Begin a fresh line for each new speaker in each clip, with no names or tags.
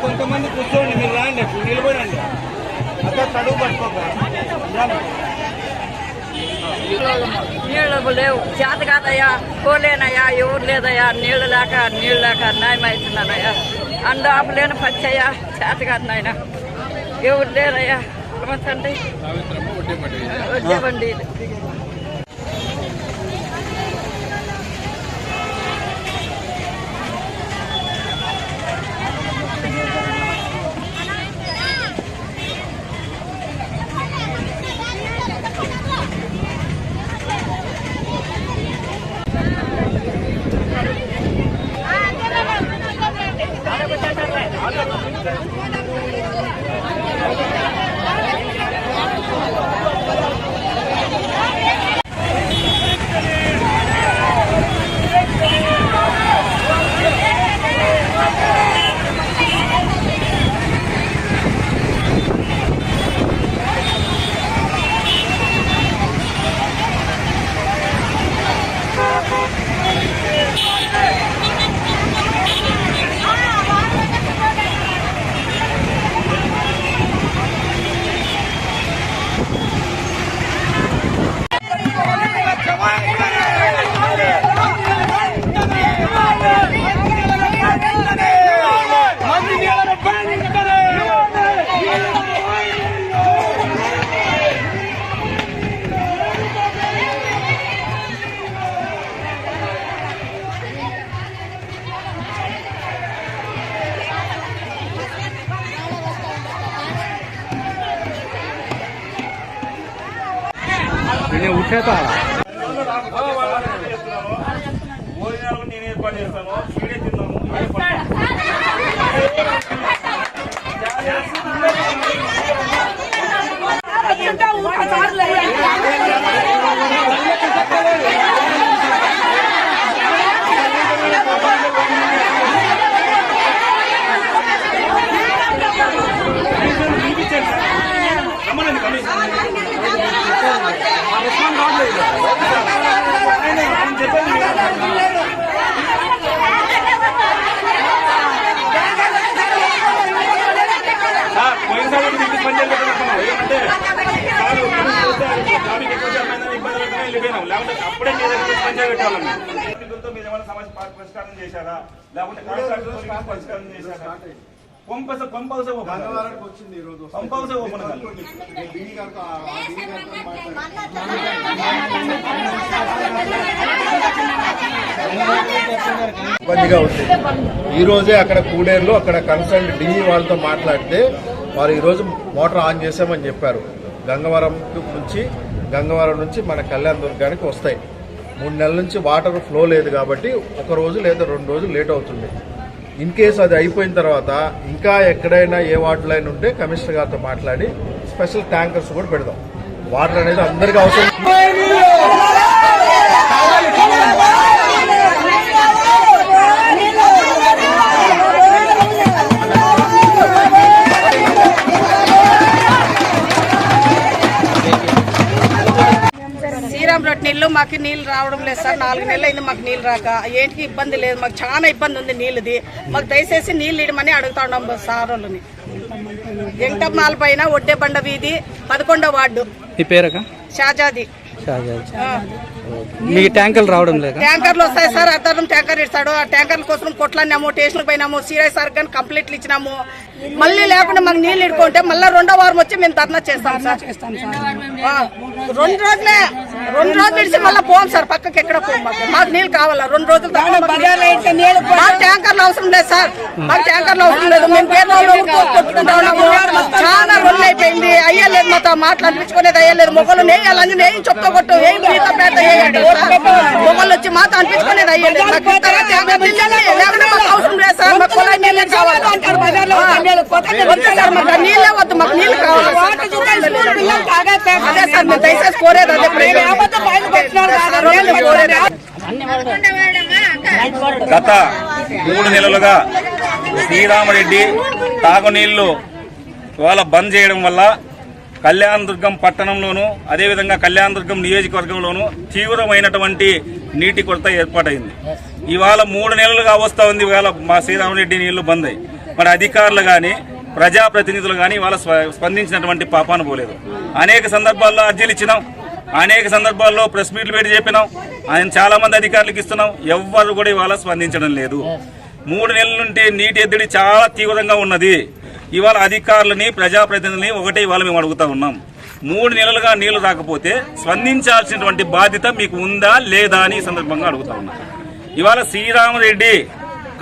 కొంతమంది కూర్చోండి మీరు రాండి నిలబడండి. అక్కడ తడువు పట్టుకోక.
నీళ్ళు లేవు. చేత కాదయ్యా పోలేనయ్యా ఎవరు లేదయ్యా నీళ్ళు లేక నీళ్ళు లేక న్యాయం అవుతున్నానయ్యా. అందు ఆపలేని పచ్చయ్యా చేత కాదు నాయన. ఎవరు లేరయ్యా? తండ్రి వచ్చేవండి
భోజనాలకు నేను ఏర్పాటు చేస్తాను. సీడే తిన్నాము. ఏ పని? రమ్మనండి కమిషన్ ఆయన ఆయన చెప్పండి మీరు. సార్ పోయినసారి కూడా మీకు పని చేయలేకపోతున్నాం ఏమంటే సార్ కమిషన్ వస్తే అది ట్రాఫిక్ ఎక్కువ జామ్ అయిందని ఇబ్బంది అప్పుడే మీ దగ్గర మీరు ఏమైనా సమస్య పరి- పరిష్కారం చేశారా? లేకుంటే పరిష్కారం చేశారా? పంపస పంపవస
గంగవరానికి వచ్చింది ఈ రోజు
పంపవస ఓపెన్
ఇబ్బందిగా ఉంది. ఈ అక్కడ కూడేరులో అక్కడ కన్సల్ట్ డిఈ వాళ్ళతో మాట్లాడితే వారు ఈరోజు మోటార్ ఆన్ చేశామని చెప్పారు. గంగవరం నుంచి గంగవరం నుంచి మన కళ్యాణ దుర్గానికి వస్తాయి. మూడు నెలల నుంచి వాటర్ ఫ్లో లేదు కాబట్టి ఒక రోజు లేదా రెండు రోజులు లేట్ అవుతుంది. ఇన్ కేస్ అది అయిపోయిన తర్వాత ఇంకా ఎక్కడైనా ఏ వాటర్ లైన్ ఉంటే కమిషనర్ గారితో మాట్లాడి స్పెషల్ ట్యాంకర్స్ కూడా పెడదాం. వాటర్ అనేది అందరికీ అవసరం.
మాకు నీళ్ళు రావడం లేదు సార్. నాలుగు నెలలు అయింది మాకు నీళ్ళు రాక. ఏంటికి ఇబ్బంది లేదు. మాకు చాలా ఇబ్బంది ఉంది నీళ్ళది. మాకు దయచేసి నీళ్ళు ఇడమని అడుగుతా ఉన్నాం సార్ వాళ్ళని. వెంకటమ్మాల పైన ఒడ్డే బండ వీధి పదకొండో వార్డు. షాజాది.
మీకు ట్యాంకులు రావడం లేదా?
ట్యాంకర్లు వస్తాయి సార్. అతను ట్యాంకర్ ఇస్తాడు. ఆ ట్యాంకర్ల కోసం కొట్లాడినాము స్టేషన్కి పోయినాము సీరియస్ సార్ కానీ కంప్లీట్లు ఇచ్చినాము. మళ్ళీ లేకుండా మాకు నీళ్ళు ఇడుకుంటే మళ్ళీ రెండో వారం వచ్చి మేము ధర్నా చేస్తాం సార్. రెండు రోజులే. రెండు రోజులు ఇడిచి మళ్ళీ పోం సార్ పక్కకి ఎక్కడ పోం మాకు. నీళ్ళు కావాలా? రెండు రోజులు మాకు ట్యాంకర్లు అవసరం లేదు సార్. మాకు ట్యాంకర్లు అవసరం లేదు. మేము పేదవాళ్ళు కొట్టుకుంటా ఉన్నాము. చాలా రోజులు అయిపోయింది. అయ్యలేదు మాతో మాట్లాడించుకునేది అయ్యలేదు. మొగలు నేయాలని నేను చెప్తా కొట్టు ఏ మీతో పేద మొగలు వచ్చి మాతో అనిపించుకునేది అయ్యలేదు. అవసరం లేదు సార్. మాకు కుళాయి నీళ్ళే కావాలి. వద్దు సార్ మాకు నీళ్ళే వద్దు. మాకు నీళ్ళు కావాలి. అదే సార్ మేము దయచేసి కోరేది అదే
గత మూడు నెలలుగా శ్రీరామరెడ్డి తాగునీళ్ళు ఇవాళ బంద్ చేయడం వల్ల కళ్యాణదుర్గం పట్టణంలోను అదేవిధంగా కళ్యాణదుర్గం నియోజకవర్గంలోను తీవ్రమైనటువంటి నీటి కొరత ఏర్పాటైంది. ఇవాళ మూడు నెలలుగా వస్తా ఉంది. ఇవాళ మా శ్రీరామరెడ్డి నీళ్ళు బంద్ అయ్యి. మరి అధికారులు కానీ ప్రజాప్రతినిధులు కానీ వాళ్ళ స్పందించినటువంటి పాపాను పోలేదు. అనేక సందర్భాల్లో అర్జీలు ఇచ్చినాం. అనేక సందర్భాల్లో ప్రెస్ మీట్లు పెట్టి చెప్పినాం. ఆయన చాలా మంది అధికారులకు ఇస్తున్నాం. ఎవ్వరు కూడా ఇవాళ స్పందించడం లేదు. మూడు నెలల నుండి నీటి ఎద్దడి చాలా తీవ్రంగా ఉన్నది. ఇవాళ అధికారులని ప్రజాప్రతినిధులని ఒకటే ఇవాళ మేము అడుగుతా ఉన్నాం. మూడు నెలలుగా నీళ్ళు రాకపోతే స్పందించాల్సినటువంటి బాధ్యత మీకు ఉందా లేదా అని ఈ సందర్భంగా అడుగుతా ఉన్నాం. ఇవాళ శ్రీరామరెడ్డి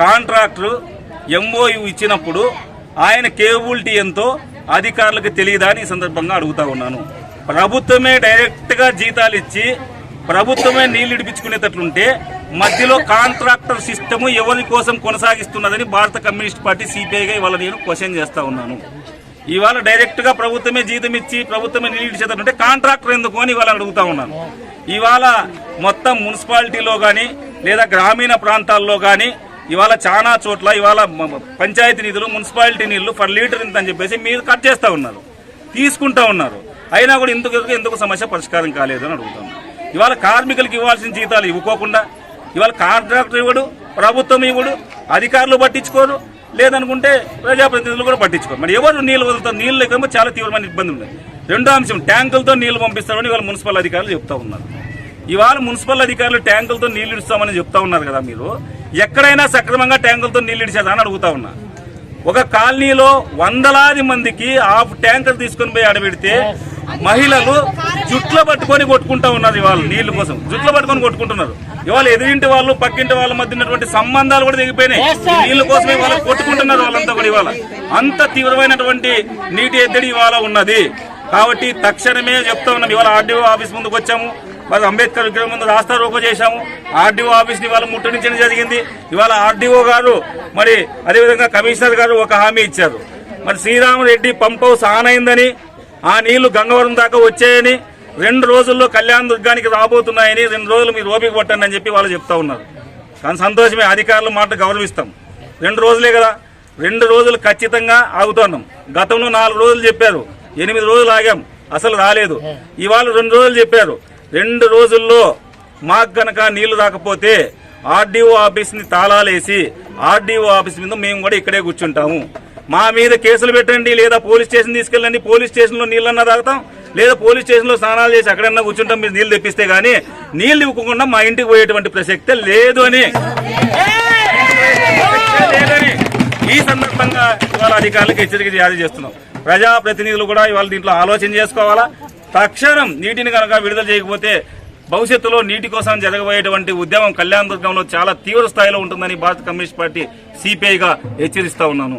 కాంట్రాక్టర్ ఎంఓయు ఇచ్చినప్పుడు ఆయన కేబుల్టీ ఎంతో అధికారులకు తెలియదా అని ఈ సందర్భంగా అడుగుతా ఉన్నాను. ప్రభుత్వమే డైరెక్ట్గా జీతాలు ఇచ్చి ప్రభుత్వమే నీళ్ళు ఇడిపించుకునేటట్లుంటే మధ్యలో కాంట్రాక్టర్ సిస్టమ్ ఎవరి కోసం కొనసాగిస్తున్నదని భారత కమ్యూనిస్ట్ పార్టీ సిపిఐగా ఇవాళ నేను క్వశ్చన్ చేస్తా ఉన్నాను. ఇవాళ డైరెక్ట్గా ప్రభుత్వమే జీతం ఇచ్చి ప్రభుత్వమే నీళ్ళు ఇచ్చేటట్టుంటే కాంట్రాక్టర్ ఎందుకు అని ఇవాళ అడుగుతా ఉన్నాను. ఇవాళ మొత్తం మున్సిపాలిటీలో కానీ లేదా గ్రామీణ ప్రాంతాల్లో కానీ ఇవాళ చాలా చోట్ల ఇవాళ పంచాయతీ నిధులు మున్సిపాలిటీ నీళ్ళు ఫర్ లీటర్ ఇంత అని చెప్పేసి మీరు కట్ చేస్తూ ఉన్నారు. తీసుకుంటా ఉన్నారు. అయినా కూడా ఇందుకు ఎందుకు సమస్య పరిష్కారం కాలేదు అని అడుగుతాం ఇవాళ కార్మికులకు ఇవ్వాల్సిన జీతాలు ఇవ్వకోకుండా ఇవాళ కాంట్రాక్టర్ ఇవ్వడు ప్రభుత్వం ఇవ్వడు అధికారులు పట్టించుకోరు లేదనుకుంటే ప్రజాప్రతినిధులు కూడా పట్టించుకోరు. మరి ఎవరు నీళ్ళు వదులుతారు? నీళ్ళు లేకపోతే చాలా తీవ్రమైన ఇబ్బంది ఉంది రెండో అంశం ట్యాంకులతో నీళ్ళు పంపిస్తామని ఇవాళ మున్సిపల్ అధికారులు చెప్తా ఉన్నారు. ఇవాళ మున్సిపల్ అధికారులు ట్యాంకులతో నీళ్ళు ఇస్తామని చెప్తా ఉన్నారు కదా మీరు? ఎక్కడైనా సక్రమంగా ట్యాంకులతో నీళ్ళు ఇచ్చేదా అని అడుగుతా ఉన్నా. ఒక కాలనీలో వందలాది మందికి హాఫ్ ట్యాంకర్ తీసుకొని పోయి ఆడబెడితే మహిళలు జుట్లు పట్టుకొని కొట్టుకుంటా ఉన్నారు ఇవాళ నీళ్ళ కోసం. జుట్లు పట్టుకొని కొట్టుకుంటున్నారు. ఇవాళ ఎదురింటి వాళ్ళు పక్కింటి వాళ్ళ మధ్య ఉన్నటువంటి సంబంధాలు కూడా దిగిపోయినాయి ఈ నీళ్ళ కోసమే వాళ్ళు కొట్టుకుంటున్నారు వాళ్ళంతా కూడా ఇవాళ. అంత తీవ్రమైనటువంటి నీటి ఎద్దడి ఇవాళ ఉన్నది. కాబట్టి తక్షణమే చెప్తా ఉన్నాం ఇవాళ ఆర్డీఓ ఆఫీస్ ముందుకు వచ్చాము. మరి అంబేద్కర్ విగ్రహం ముందు రాస్తా రోకో చేశాము. ఆర్డీఓ ఆఫీస్ని ఇవాళ ముట్టడించడం జరిగింది. ఇవాళ ఆర్డీఓ గారు మరి అదేవిధంగా కమిషనర్ గారు ఒక హామీ ఇచ్చారు. మరి శ్రీరామరెడ్డి పంప్ హౌస్ ఆన్ అయిందని ఆ నీళ్ళు గంగవరం దాకా వచ్చాయని రెండు రోజుల్లో కళ్యాణ దుర్గానికి రాబోతున్నాయని రెండు రోజులు మీరు ఓపిక పట్టండి అని చెప్పి వాళ్ళు చెప్తా ఉన్నారు. కానీ సంతోషమే అధికారులు మాట గౌరవిస్తాం. రెండు రోజులే కదా. రెండు రోజులు ఖచ్చితంగా ఆగుతున్నాం. గతంలో నాలుగు రోజులు చెప్పారు. ఎనిమిది రోజులు ఆగాం. అసలు రాలేదు. ఇవాళ రెండు రోజులు చెప్పారు. రెండు రోజుల్లో మాకు గనక నీళ్ళు రాకపోతే ఆర్డీఓ ఆఫీస్ని తాళాలేసి ఆర్డీఓ ఆఫీస్ మీద మేము కూడా ఇక్కడే కూర్చుంటాము. మా మీద కేసులు పెట్టండి లేదా పోలీస్ స్టేషన్ తీసుకెళ్ళండి పోలీస్ స్టేషన్లో నీళ్ళన్నా తాగుతాం లేదా పోలీస్ స్టేషన్లో స్నానాలు చేసి అక్కడన్నా కూర్చుంటాం మీరు నీళ్ళు తెప్పిస్తే కానీ నీళ్ళు ఇవ్వకుండా మా ఇంటికి పోయేటువంటి ప్రసక్తే లేదు అని. లేదని ఈ సందర్భంగా ఇవాళ అధికారులకు హెచ్చరిక జారీ చేస్తున్నాం. ప్రజాప్రతినిధులు కూడా ఇవాళ దీంట్లో ఆలోచన చేసుకోవాలా? తక్షణం నీటిని కనుక విడుదల చేయకపోతే భవిష్యత్తులో నీటి కోసం జరగబోయేటువంటి ఉద్యమం కళ్యాణ దుర్గంలో చాలా తీవ్ర స్థాయిలో ఉంటుందని భారత కమ్యూనిస్ట్ పార్టీ సిపిఐగా హెచ్చరిస్తా ఉన్నాను.